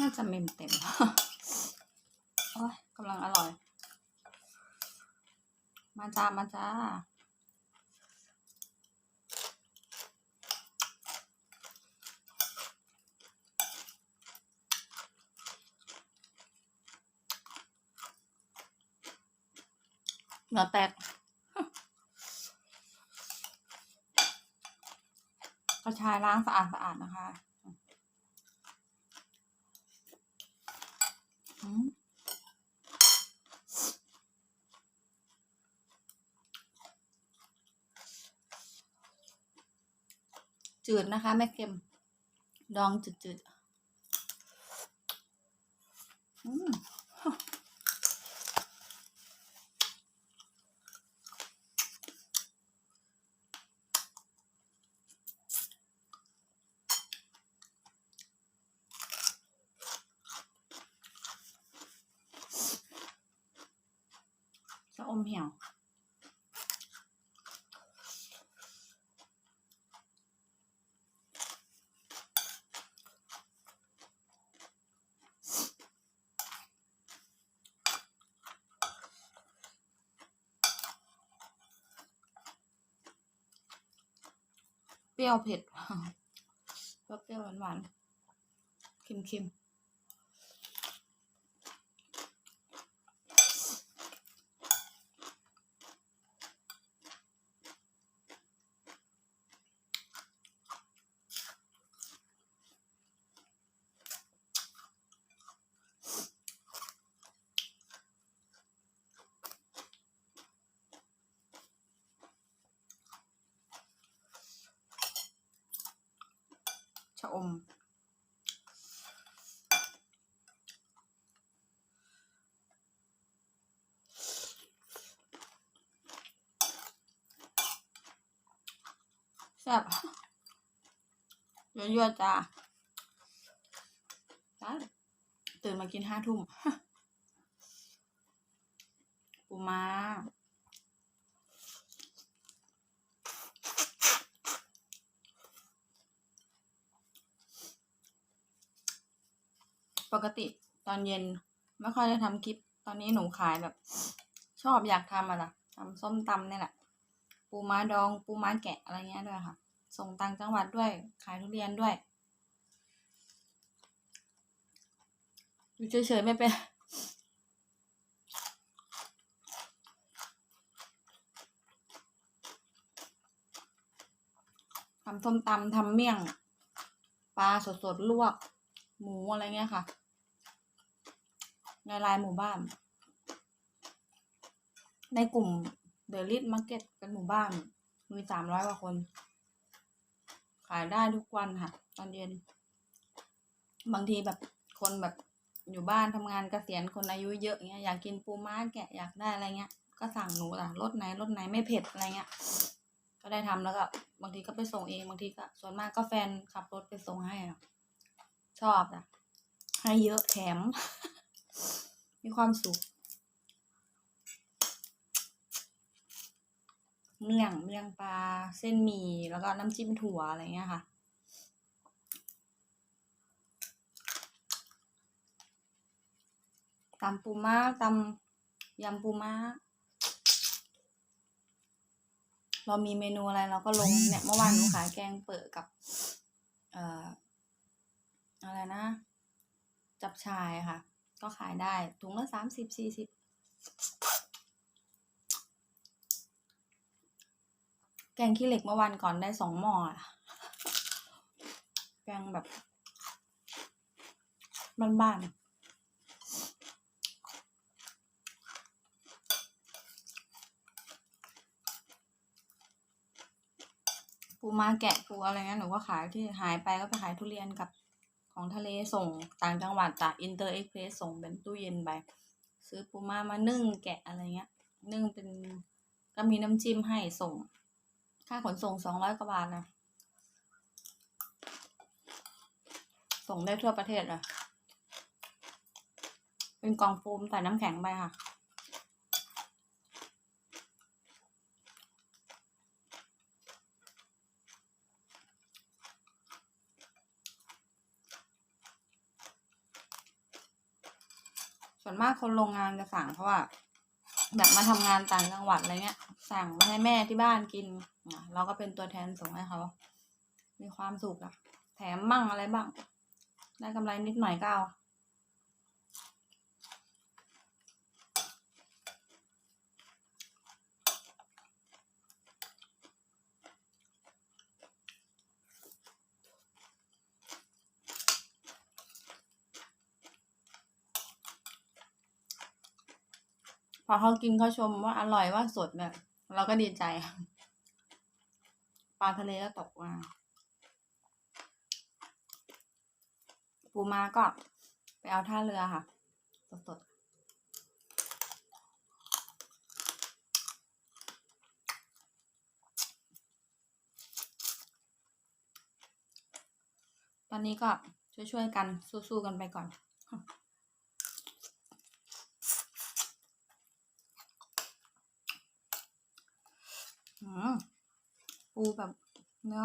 น่าจะเมมเต็มโอ้ยกำลังอร่อย มาจ้า มาจ้าเหงื่อแตกกระชายล้างสะอาดสะอาดนะคะอืม จืดนะคะแม่เค็ม ดองจืดๆ อืม อมเหี่ยว เปรี้ยวเผ็ดก็เปรี้ยวหวานๆเค็มๆ ม แซ่บยั่วๆจ้าจ้าตื่นมากินห้าทุ่มปูมา ปกติตอนเย็นไม่ค่อยได้ทำคลิป ตอนนี้หนูขายแบบ ชอบอยากทำอะล่ะทำส้มตำเนี่ยแหละ ปูม้าดอง ปูม้าแกะอะไรเงี้ยด้วยค่ะ ส่งต่างจังหวัดด้วย ขายทุเรียนด้วย อยู่เฉยๆไม่เป็นทำส้มตำทำเมี่ยง ปลาสดๆลวก หมูอะไรเงี้ยค่ะ ในไลน์หมู่บ้าน ในกลุ่มเดลิทมาร์เก็ตเป็นหมู่บ้าน มีสามร้อยกว่าคน ขายได้ทุกวันค่ะ ตอนเย็น บางทีแบบคนแบบอยู่บ้านทำงานเกษียณคนอายุเยอะเงี้ยอยากกินปูม้าแกะอยากได้อะไรเงี้ย ก็สั่งหนูล่ะรสไหนรสไหนไม่เผ็ดอะไรเงี้ย ก็ได้ทำแล้วก็บางทีก็ไปส่งเองบางทีก็ส่วนมากก็แฟนขับรถไปส่งให้อะชอบอะให้เยอะแถม มีความสุขเมี่ยงเมี่ยงปลาเส้นหมี่แล้วก็น้ำจิ้มถั่วอะไรเงี้ยค่ะ ตำปูม้าตำยำปูม้า เรามีเมนูอะไรเราก็ลงเนี่ยเมื่อวานหนูขายแกงเปิดกับ เอ่ออะไรนะ จับชายค่ะ ก็ขายได้ถุงละสามสิบสี่สิบแกงขี้เหล็กเมื่อวันก่อนได้สองหม้ออะแกงแบบบ้านๆปูมาแกะปูอะไรเงี้ยหนูก็ขายที่หายไปก็ไปขายทุเรียนกับ ของทะเลส่งต่างจังหวัดจากอินเตอร์เอ็กเพรสส่งเป็นตู้เย็นไปซื้อปูม้ามานึ่งแกะอะไรเงี้ย นึ่งเป็นก็มีน้ำจิ้มให้ส่ง ค่าขนส่งสองร้อยกว่าบาทนะส่งได้ทั่วประเทศอะ เป็นกล่องโฟมใส่น้ำแข็งไปค่ะ ส่วนมากคนโรงงานจะสั่งเพราะว่าแบบมาทำงานต่างจังหวัดอะไรเงี้ย สั่งมาให้แม่ที่บ้านกินอะเราก็เป็นตัวแทนส่งให้เขา มีความสุขอะแถมมั่งอะไรบ้าง ได้กำไรนิดหน่อยก็เอา พอเขากินเขาชมว่าอร่อยว่าสดเนี่ยเราก็ดีใจ ปลาทะเลก็ตกมาปูมาก็ไปเอาท่าเรือค่ะ สดๆ ตอนนี้ก็ช่วยๆกันสู้ๆกันไปก่อน ปูแบบเนื้อ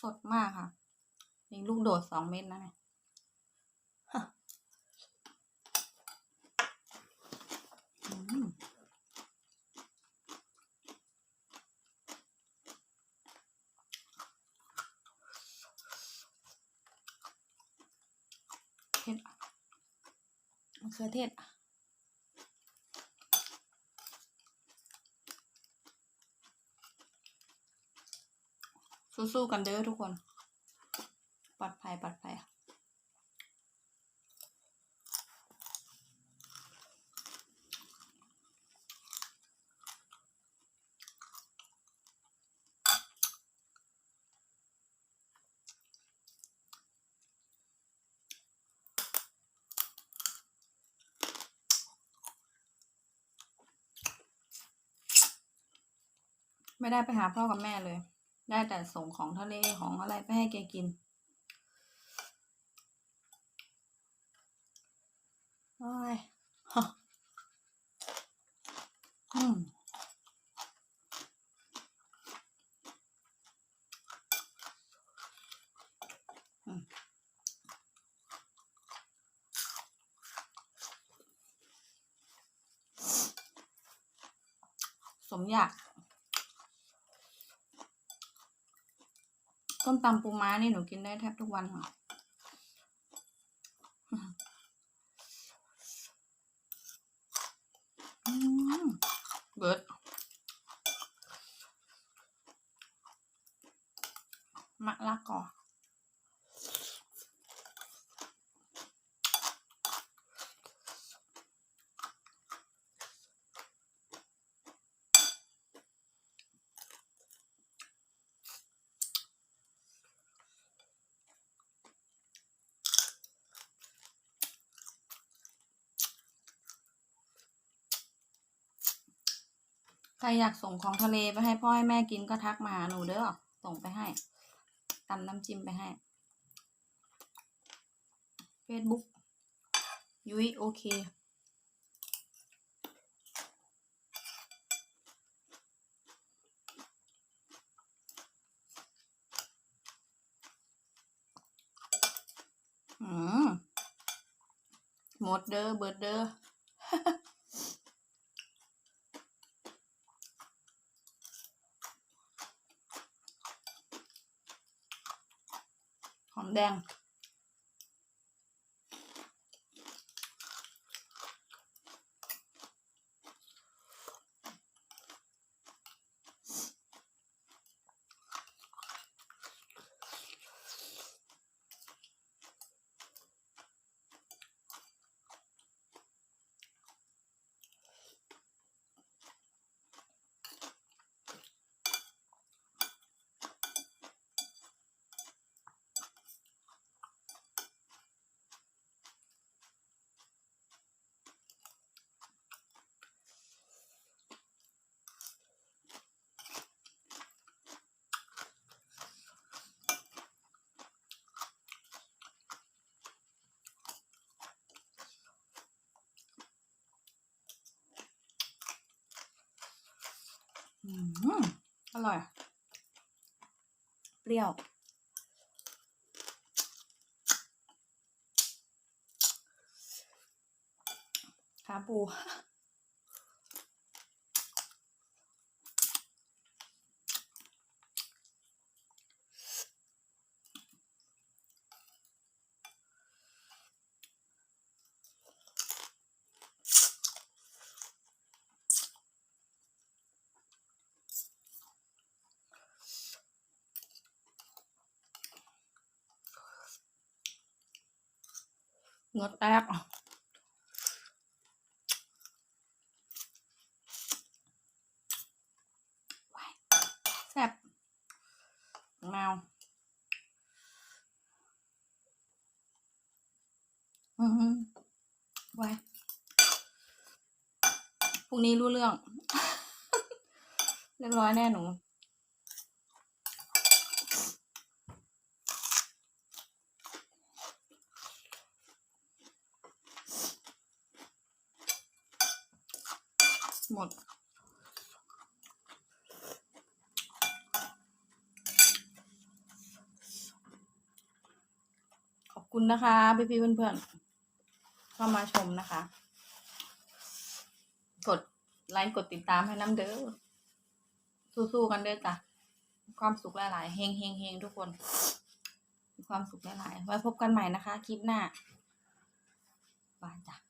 สดมากค่ะมีลูกโดดสองเม็ดนะเนี่ยอืมเผ็ดอะมะเขือเทศอะ สู้ๆกันเด้อทุกคน ปลอดภัยปลอดภัยไม่ได้ไปหาพ่อกับแม่เลย ได้แต่ส่งของทะเลของอะไรไปให้แกกินโอ้ยฮะอืมอืมสมอยาก ต้มตำปูม้านี่หนูกินได้แทบทุกวันค่ะอืมเบิร์ดมะละกอ ใครอยากส่งของทะเลไปให้พ่อให้แม่กินก็ทักมาหาหนูเด้อส่งไปให้ตำน้ำจิ้มไปให้ Facebook ยุ้ยโอเคอืมหมดเด้อเบิดเด้อ หอม แดง อืมอร่อย เปรี้ยว ขาปู เงือแตกแซ่บแมวอือหือไว้ายพรุ่งนี้รู้เรื่อง เรียบร้อยแน่หนู หมด ขอบคุณนะคะ พี่พี่ๆเพื่อนๆเข้ามาชมนะคะ กดไลค์กดติดตามให้น้ำเด้อ สู้ๆกันเด้อจ้ะ ความสุขหลายๆเฮงเฮงเฮงทุกคนความสุขหลายๆ ไว้พบกันใหม่นะคะ คลิปหน้าบายจ้ะ